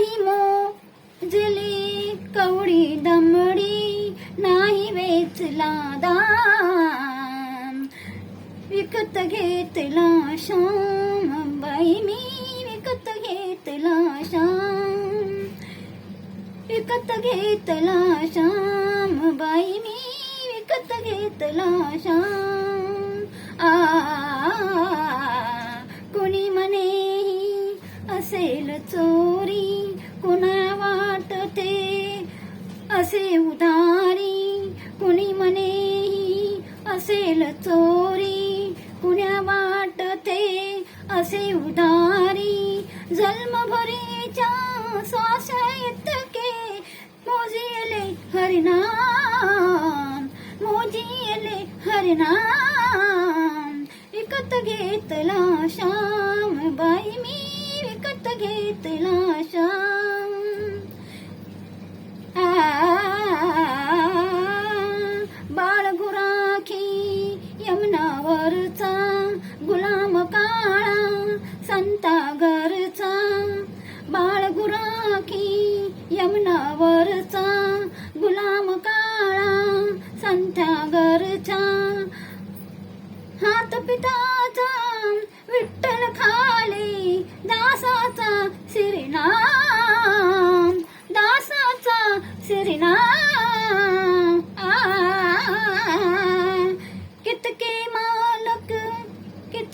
नाही जली कवडी दमडी नाही वेचला दाम. विकत घेतला श्याम बाई मी विकत घेतला श्याम. विकत घेतला श्याम बाई मी विकत घेतला श्याम. आ कुणी म्हणे असेल चो असे उदारी कुणी मनेही असेल चोरी. कुण्या वाटते असे उदारी जन्मभरीच्या श्वास इतके मोजिले हरिनाम मोजिले हरिनाम. विकत घेतला श्याम बाई मी विकत घेतला श्याम. घरचा गुलाम काळा संता घरचा बाळ गुराखी यमुनावरचा गुलाम काळा संता घरचा. हात पिताचा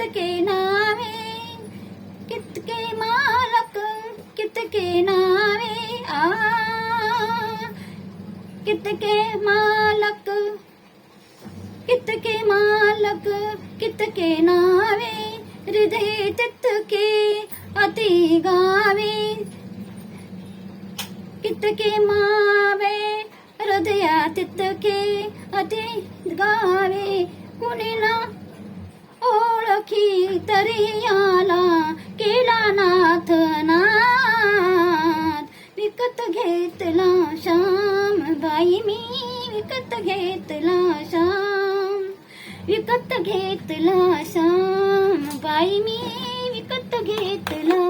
कितके नावे कितके मालक कितके नावे आ कितके मालक कितके मालक कितके नावे हृदय तितके अति गावे कितके मावे हृदया तितके अति गावे कुणी ना सखी तरी आला केला नाथ नाथ. विकत घेतला श्याम बाई मी विकत घेतला श्याम. विकत घेतला श्याम बाई मी विकत घेतला